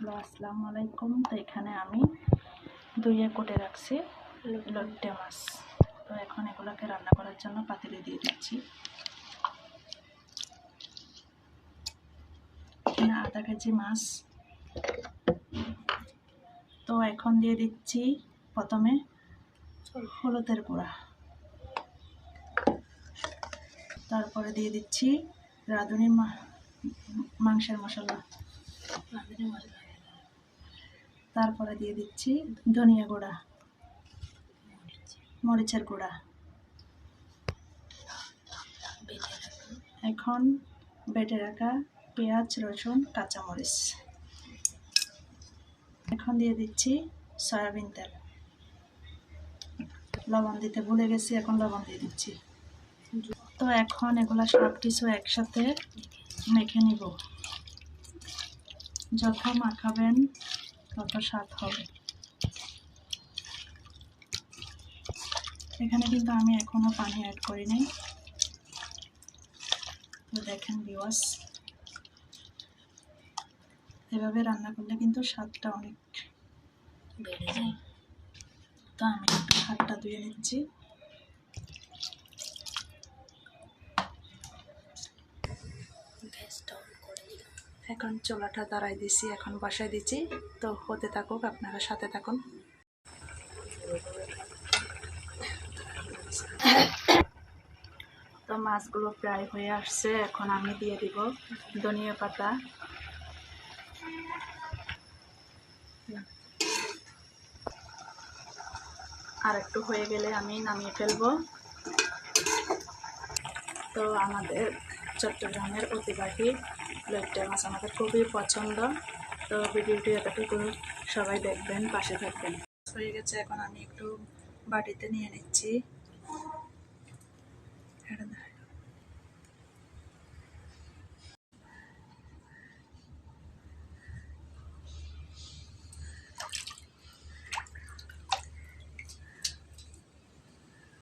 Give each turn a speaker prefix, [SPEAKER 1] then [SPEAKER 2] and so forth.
[SPEAKER 1] Hello, আসসালামু আলাইকুম। তো এখানে আমি দুইয়ে কোটে রাখছি লটে মাছ। তো এখন এগুলোকে রান্না করার জন্য পাতিলে দিয়ে দিচ্ছি। এখানে আধা কেজি মাছ। তো এখন দিয়ে দিচ্ছি প্রথমে হলুদের গুঁড়া। তারপরে দিয়ে দিচ্ছি রাঁধুনি মাংসের মশলা। তারপরে দিয়ে দিচ্ছি ধনিয়া গুঁড়া, মরিচের গুঁড়া। এখন বেটে রাখা পেঁয়াজ, রসুন, কাঁচামরিচ। এখন দিয়ে দিচ্ছি সয়াবিন তেল। লবণ দিতে ভুলে গেছি, এখন লবণ দিয়ে দিচ্ছি। তো এখন এগুলা সব কিছু একসাথে মেখে নিব। যত মাখাবেন তত স্বাদ হবে। এখানে কিন্তু আমি এখনও পানি অ্যাড করি নাই। তো দেখেন বিওয়াস এভাবে রান্না করলে কিন্তু স্বাদটা অনেক বেড়ে যায়। তো আমি হাতটা ধুয়ে নিচ্ছি। এখন চোলাটা দাঁড়াই দিছি, এখন বসাই দিচ্ছি তো হতে থাকুক, আপনারা সাথে থাকুন। তো মাছগুলো প্রায় হয়ে আসছে, এখন আমি দিয়ে দিব ধনিয়া পাতা। আর একটু হয়ে গেলে আমি নামিয়ে ফেলব। তো আমাদের চট্টগ্রামের অতিবাহী লইট্টা মাছ আমাদের খুবই পছন্দ। তো ভিডিওটি এতটুকু। সবাই দেখবেন, পাশে থাকবেন। হয়ে গেছে, এখন আমি একটু বাটিতে নিয়ে নিচ্ছি।